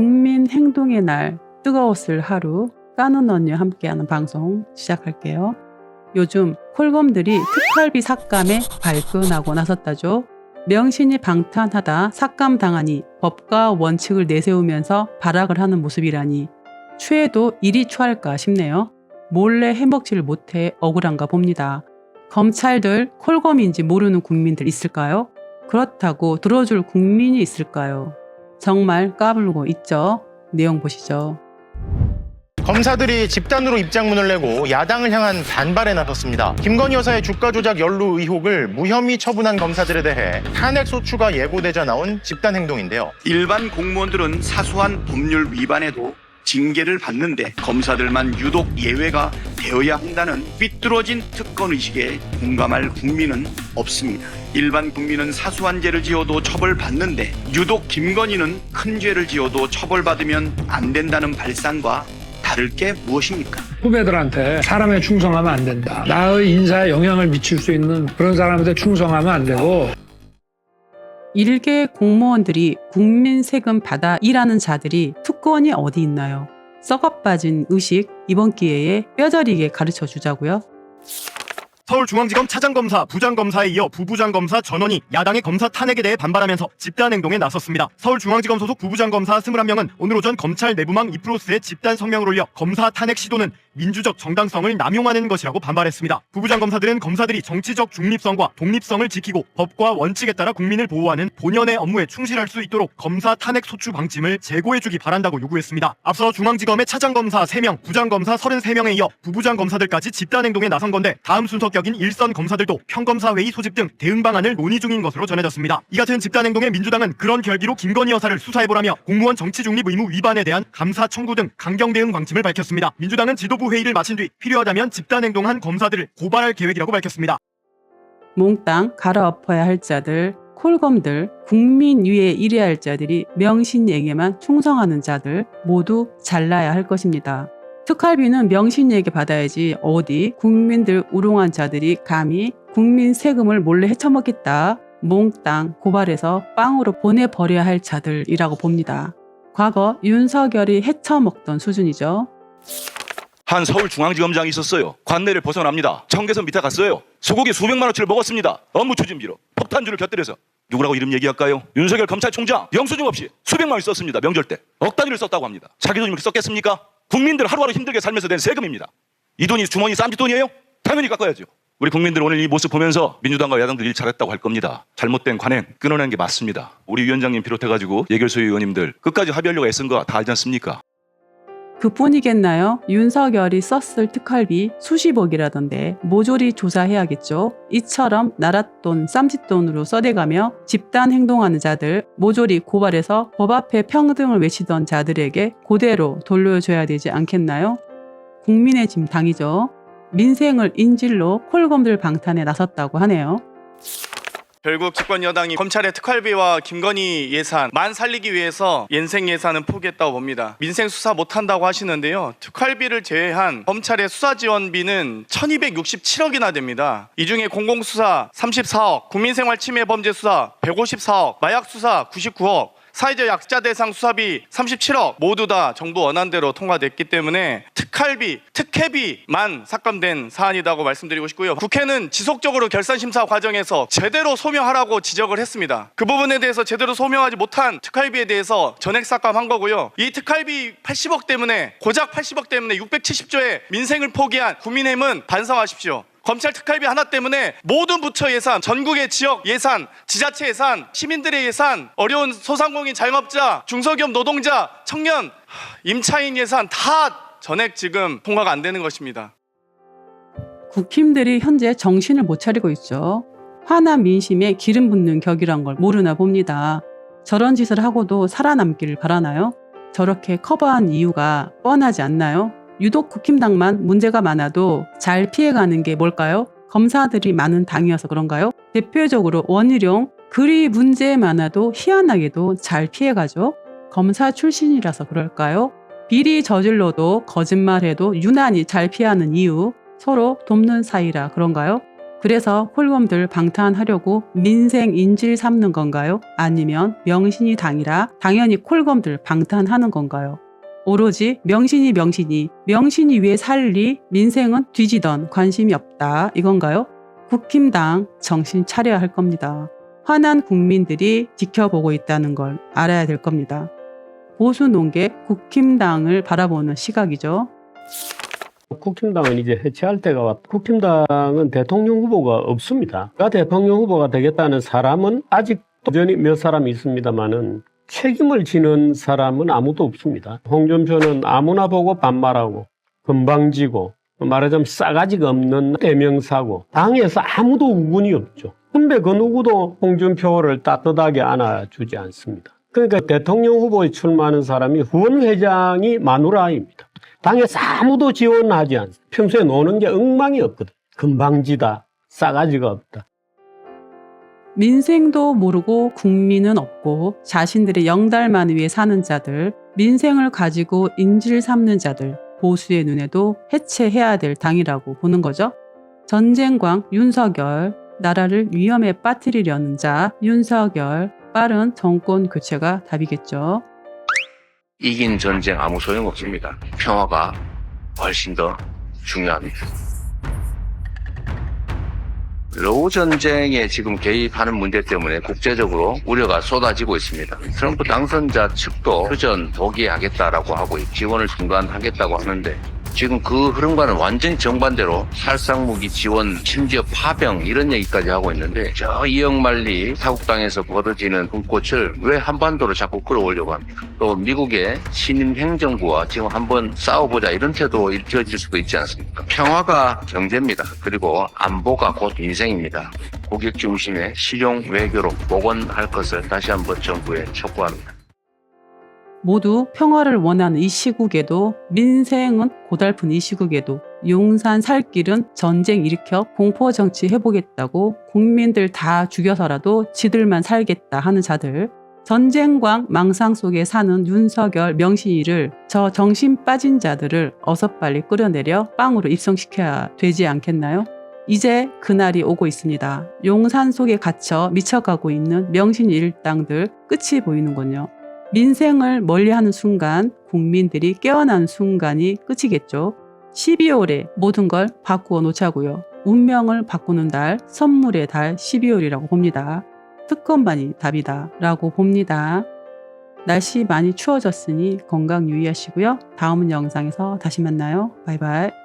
국민 행동의 날 뜨거웠을 하루 까는 언니와 함께하는 방송 시작할게요. 요즘 콜검들이 특활비 삭감에 발끈하고 나섰다죠. 명신이 방탄하다 삭감당하니 법과 원칙을 내세우면서 발악을 하는 모습이라니 추해도 일이 추할까 싶네요. 몰래 해먹지를 못해 억울한가 봅니다. 검찰들 콜검인지 모르는 국민들 있을까요? 그렇다고 들어줄 국민이 있을까요? 정말 까불고 있죠. 내용 보시죠. 검사들이 집단으로 입장문을 내고 야당을 향한 반발에 나섰습니다. 김건희 여사의 주가 조작 연루 의혹을 무혐의 처분한 검사들에 대해 탄핵 소추가 예고되자 나온 집단 행동인데요. 일반 공무원들은 사소한 법률 위반에도 징계를 받는데 검사들만 유독 예외가 되어야 한다는 삐뚤어진 특권 의식에 공감할 국민은 없습니다. 일반 국민은 사소한 죄를 지어도 처벌받는데 유독 김건희는 큰 죄를 지어도 처벌받으면 안 된다는 발상과 다를 게 무엇입니까? 후배들한테 사람에 충성하면 안 된다. 나의 인사에 영향을 미칠 수 있는 그런 사람한테 충성하면 안 되고 일개 공무원들이 국민 세금 받아 일하는 자들이 특권이 어디 있나요? 썩어 빠진 의식 이번 기회에 뼈저리게 가르쳐 주자고요. 서울중앙지검 차장검사, 부장검사에 이어 부부장검사 전원이 야당의 검사 탄핵에 대해 반발하면서 집단 행동에 나섰습니다. 서울중앙지검 소속 부부장검사 21명은 오늘 오전 검찰 내부망 이프로스에 집단 성명을 올려 검사 탄핵 시도는 민주적 정당성을 남용하는 것이라고 반발했습니다. 부부장 검사들은 검사들이 정치적 중립성과 독립성을 지키고 법과 원칙에 따라 국민을 보호하는 본연의 업무에 충실할 수 있도록 검사 탄핵 소추 방침을 제고해주기 바란다고 요구했습니다. 앞서 중앙지검의 차장검사 3명, 부장검사 33명에 이어 부부장 검사들까지 집단행동에 나선 건데 다음 순서격인 일선 검사들도 평검사회의 소집 등 대응 방안을 논의 중인 것으로 전해졌습니다. 이 같은 집단행동에 민주당은 그런 결기로 김건희 여사를 수사해보라며 공무원 정치 중립 의무 위반에 대한 감사 청구 등 강경 대응 방침을 밝혔습니다. 민주당은 지도부 회의를 마친 뒤 필요하다면 집단행동한 검사들을 고발할 계획이라고 밝혔습니다. 몽땅 갈아엎어야 할 자들, 콜검들, 국민 위에 일해야 할 자들이 명신에게만 충성하는 자들 모두 잘라야 할 것입니다. 특활비는 명신에게 받아야지 어디 국민들 우롱한 자들이 감히 국민 세금을 몰래 헤쳐먹겠다. 몽땅 고발해서 빵으로 보내버려야 할 자들이라고 봅니다. 과거 윤석열이 헤쳐먹던 수준이죠. 한 서울중앙지검장이 있었어요. 관내를 벗어납니다. 청계선 밑에 갔어요. 소고기 수백만 원치를 먹었습니다. 업무 추진비로 폭탄주를 곁들여서 누구라고 이름 얘기할까요? 윤석열 검찰총장 영수증 없이 수백만 원 썼습니다. 명절 때 억 단위를 썼다고 합니다. 자기 돈이 그렇게 썼겠습니까? 국민들 하루하루 힘들게 살면서 낸 세금입니다. 이 돈이 주머니 쌈짓 돈이에요? 당연히 깎아야죠. 우리 국민들 오늘 이 모습 보면서 민주당과 야당들 일 잘했다고 할 겁니다. 잘못된 관행 끊어내는 게 맞습니다. 우리 위원장님 비롯해가지고 예결소 의원님들 끝까지 합의하려고 애쓴 거 다 알지 않습니까? 그뿐이겠나요? 윤석열이 썼을 특활비 수십억이라던데 모조리 조사해야겠죠. 이처럼 나랏돈, 쌈짓돈으로 써대가며 집단 행동하는 자들 모조리 고발해서 법 앞에 평등을 외치던 자들에게 그대로 돌려줘야 되지 않겠나요? 국민의 짐 당이죠. 민생을 인질로 콜검들 방탄에 나섰다고 하네요. 결국 집권 여당이 검찰의 특활비와 김건희 예산 만 살리기 위해서 연생 예산은 포기했다고 봅니다. 민생 수사 못 한다고 하시는데요. 특활비를 제외한 검찰의 수사 지원비는 1267억이나 됩니다. 이 중에 공공 수사 34억, 국민생활 침해 범죄 수사 154억, 마약 수사 99억, 사회적 약자 대상 수사비 37억 모두 다 정부 원안대로 통과됐기 때문에 특활비, 특혜비만 삭감된 사안이라고 말씀드리고 싶고요. 국회는 지속적으로 결산 심사 과정에서 제대로 소명하라고 지적을 했습니다. 그 부분에 대해서 제대로 소명하지 못한 특활비에 대해서 전액 삭감한 거고요. 이 특활비 80억 때문에 고작 80억 때문에 670조의 민생을 포기한 국민의힘은 반성하십시오. 검찰 특활비 하나 때문에 모든 부처 예산, 전국의 지역 예산, 지자체 예산, 시민들의 예산, 어려운 소상공인 자영업자, 중소기업 노동자, 청년, 하, 임차인 예산 다 전액 지금 통과가 안 되는 것입니다. 국힘들이 현재 정신을 못 차리고 있죠. 화난 민심에 기름 붓는 격이란 걸 모르나 봅니다. 저런 짓을 하고도 살아남기를 바라나요? 저렇게 커버한 이유가 뻔하지 않나요? 유독 국힘당만 문제가 많아도 잘 피해가는 게 뭘까요? 검사들이 많은 당이어서 그런가요? 대표적으로 원희룡 그리 문제 많아도 희한하게도 잘 피해가죠. 검사 출신이라서 그럴까요? 비리 저질러도 거짓말해도 유난히 잘 피하는 이유 서로 돕는 사이라 그런가요? 그래서 콜검들 방탄하려고 민생 인질 삼는 건가요? 아니면 명신이 당이라 당연히 콜검들 방탄하는 건가요? 오로지 명신이 명신이 명신이 왜 살리 민생은 뒤지던 관심이 없다 이건가요? 국힘당 정신 차려야 할 겁니다. 화난 국민들이 지켜보고 있다는 걸 알아야 될 겁니다. 보수 농계 국힘당을 바라보는 시각이죠. 국힘당은 이제 해체할 때가 왔. 국힘당은 대통령 후보가 없습니다. 가 대통령 후보가 되겠다는 사람은 아직 여전히 몇 사람 있습니다만은 책임을 지는 사람은 아무도 없습니다. 홍준표는 아무나 보고 반말하고 건방지고 말하자면 싸가지가 없는 대명사고 당에서 아무도 우군이 없죠. 근데 그 누구도 홍준표를 따뜻하게 안아주지 않습니다. 그러니까 대통령 후보에 출마하는 사람이 후원 회장이 마누라입니다. 당에서 아무도 지원하지 않습니다. 평소에 노는 게 엉망이 없거든. 건방지다, 싸가지가 없다. 민생도 모르고 국민은 없고 자신들의 영달만 위해 사는 자들, 민생을 가지고 인질 삼는 자들, 보수의 눈에도 해체해야 될 당이라고 보는 거죠. 전쟁광 윤석열, 나라를 위험에 빠뜨리려는 자 윤석열, 빠른 정권 교체가 답이겠죠. 이긴 전쟁 아무 소용 없습니다. 평화가 훨씬 더 중요합니다. 러우 전쟁에 지금 개입하는 문제 때문에 국제적으로 우려가 쏟아지고 있습니다. 트럼프 당선자 측도 휴전 포기하겠다라고 하고 지원을 중단하겠다고 하는데 지금 그 흐름과는 완전히 정반대로 살상무기 지원, 심지어 파병 이런 얘기까지 하고 있는데 저 이영만리 타국당에서 벌어지는 불꽃을 왜 한반도로 자꾸 끌어오려고 합니까? 또 미국의 신임 행정부와 지금 한번 싸워보자 이런 태도 일으켜질 수도 있지 않습니까? 평화가 경제입니다. 그리고 안보가 곧 인생입니다. 고객 중심의 실용 외교로 복원할 것을 다시 한번 정부에 촉구합니다. 모두 평화를 원하는 이 시국에도 민생은 고달픈 이 시국에도 용산 살 길은 전쟁 일으켜 공포 정치 해보겠다고 국민들 다 죽여서라도 지들만 살겠다 하는 자들 전쟁광 망상 속에 사는 윤석열 명신이를 저 정신 빠진 자들을 어서 빨리 끌어내려 빵으로 입성시켜야 되지 않겠나요? 이제 그날이 오고 있습니다. 용산 속에 갇혀 미쳐가고 있는 명신 일당들 끝이 보이는군요. 민생을 멀리하는 순간 국민들이 깨어난 순간이 끝이겠죠. 12월에 모든 걸 바꾸어 놓자고요. 운명을 바꾸는 달, 선물의 달 12월이라고 봅니다. 특검만이 답이다 라고 봅니다. 날씨 많이 추워졌으니 건강 유의하시고요. 다음 영상에서 다시 만나요. 바이바이.